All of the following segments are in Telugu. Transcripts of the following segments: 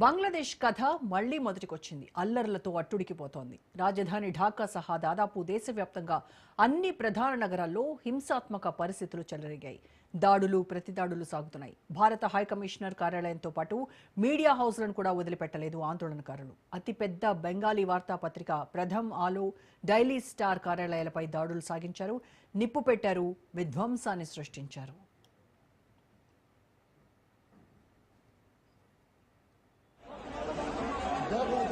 బంగ్లాదేశ్ కథ మళ్ళీ మొదటికొచ్చింది. అల్లర్లతో అట్టుడికిపోతోంది రాజధాని ఢాకా సహా దాదాపు దేశవ్యాప్తంగా అన్ని ప్రధాన నగరాల్లో హింసాత్మక పరిస్థితులు చెలరేగాయి. దాడులు ప్రతిదాడులు సాగుతున్నాయి. భారత హైకమిషనర్ కార్యాలయంతో పాటు మీడియా హౌస్లను కూడా వదిలిపెట్టలేదు ఆందోళనకారులు. అతిపెద్ద బెంగాలీ వార్తాపత్రిక ప్రథమ్ ఆలో డైలీ స్టార్ కార్యాలయాలపై దాడులు సాగించారు. నిప్పు పెట్టారు. విధ్వంసాన్ని సృష్టించారు. ఢాకాలో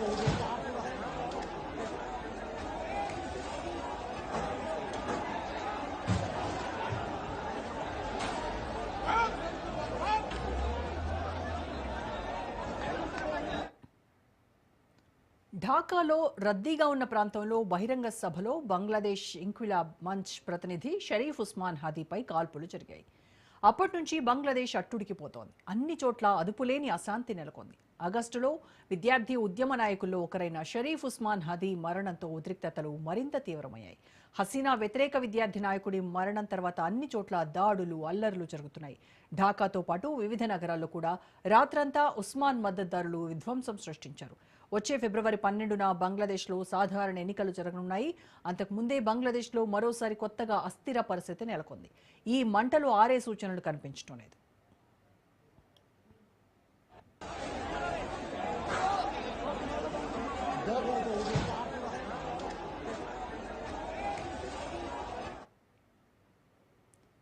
రద్దీగా ఉన్న ప్రాంతంలో బహిరంగ సభలో బంగ్లాదేశ్ ఇంక్విలాబ్ మంచ్ ప్రతినిధి షరీఫ్ ఉస్మాన్ హాదీపై కాల్పులు జరిగాయి. అప్పటి నుంచి బంగ్లాదేశ్ అట్టుడికిపోతోంది అన్ని చోట్ల అదుపులేని అశాంతి నెలకొంది. ఆగస్టులో విద్యార్థి ఉద్యమ నాయకుల్లో ఒకరైన షరీఫ్ ఉస్మాన్ హదీ మరణంతో ఉద్రిక్తతలు మరింత తీవ్రమయ్యాయి. హసీనా వ్యతిరేక విద్యార్థి నాయకుడి మరణం తర్వాత అన్ని చోట్ల దాడులు అల్లర్లు జరుగుతున్నాయి. ఢాకాతో పాటు వివిధ నగరాల్లో కూడా రాత్రంతా ఉస్మాన్ మద్దతుదారులు విధ్వంసం సృష్టించారు. వచ్చే ఫిబ్రవరి పన్నెండున బంగ్లాదేశ్లో సాధారణ ఎన్నికలు జరగనున్నాయి. అంతకుముందే బంగ్లాదేశ్లో మరోసారి కొత్తగా అస్థిర పరిస్థితి నెలకొంది. ఈ మంటలు ఆరే సూచనలు కనిపించడం లేదు.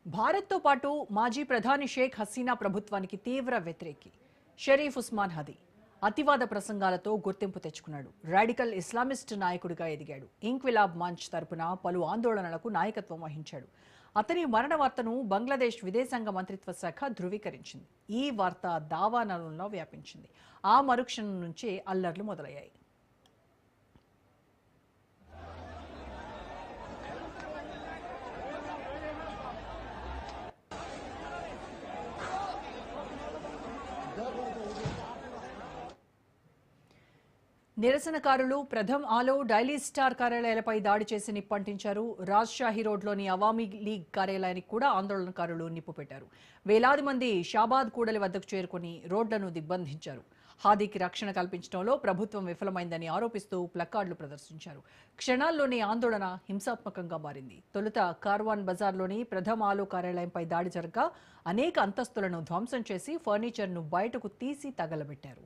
భారత్తో పాటు మాజీ ప్రధాని షేక్ హసీనా ప్రభుత్వానికి తీవ్ర వ్యతిరేకి. షరీఫ్ ఉస్మాన్ హదీ. అతివాద ప్రసంగాలతో గుర్తింపు తెచ్చుకున్నాడు. రాడికల్ ఇస్లామిస్ట్ నాయకుడిగా ఎదిగాడు. ఇంక్విలాబ్ మంచ్ తరపున పలు ఆందోళనలకు నాయకత్వం వహించాడు. అతని మరణ వార్తను బంగ్లాదేశ్ విదేశాంగ మంత్రిత్వ శాఖ ధృవీకరించింది. ఈ వార్త దావానలంలో వ్యాపించింది. ఆ మరుక్షణం నుంచే అల్లర్లు మొదలయ్యాయి. నిరసనకారులు ప్రథమ్ ఆలో డైలీ స్టార్ కార్యాలయాలపై దాడి చేసి నిప్పంటించారు. రాజ్షాహి రోడ్లోని అవామీ లీగ్ కార్యాలయానికి కూడా ఆందోళనకారులు నిప్పుపెట్టారు వేలాది మంది షాబాద్ కూడలి వద్దకు చేరుకుని రోడ్లను దిగ్బంధించారు. హాదీకి రక్షణ కల్పించడంలో ప్రభుత్వం విఫలమైందని ఆరోపిస్తూ ప్లకార్డులు ప్రదర్శించారు. క్షణాల్లోనే ఆందోళన హింసాత్మకంగా మారింది. తొలుత కార్వాన్ బజార్లోని ప్రథమ్ ఆలో కార్యాలయంపై దాడి జరగగా అనేక అంతస్తులను ధ్వంసం చేసి ఫర్నిచర్ను బయటకు తీసి తగలబెట్టారు.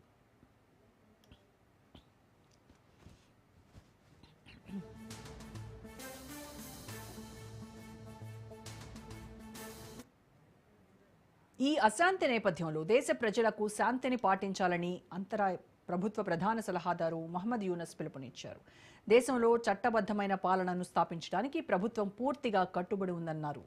ఈ అశాంతి నేపథ్యంలో దేశ ప్రజలకు శాంతిని పాటించాలని అంతరాయ ప్రభుత్వ ప్రధాన సలహాదారు మహమ్మద్ యూనస్ పిలుపునిచ్చారు. దేశంలో చట్టబద్ధమైన పాలనను స్థాపించడానికి ప్రభుత్వం పూర్తిగా కట్టుబడి ఉందన్నారు.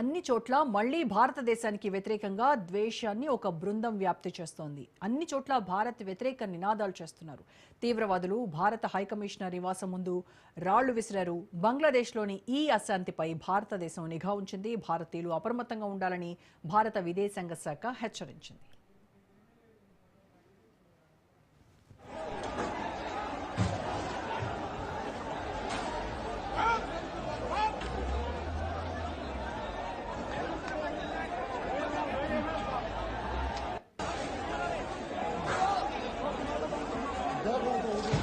అన్ని చోట్ల మళ్ళీ భారతదేశానికి వ్యతిరేకంగా ద్వేషాన్ని ఒక బృందం వ్యాప్తి చేస్తోంది. అన్ని చోట్ల భారత్ వ్యతిరేక నినాదాలు చేస్తున్నారు. తీవ్రవాదులు భారత హైకమిషనర్ నివాసం ముందు రాళ్ళు విసిరారు. బంగ్లాదేశ్లోని ఈ అశాంతిపై భారతదేశం నిఘా ఉంచింది. భారతీయులు అప్రమత్తంగా ఉండాలని భారత విదేశాంగ శాఖ హెచ్చరించింది. బంగ్లాదేశ్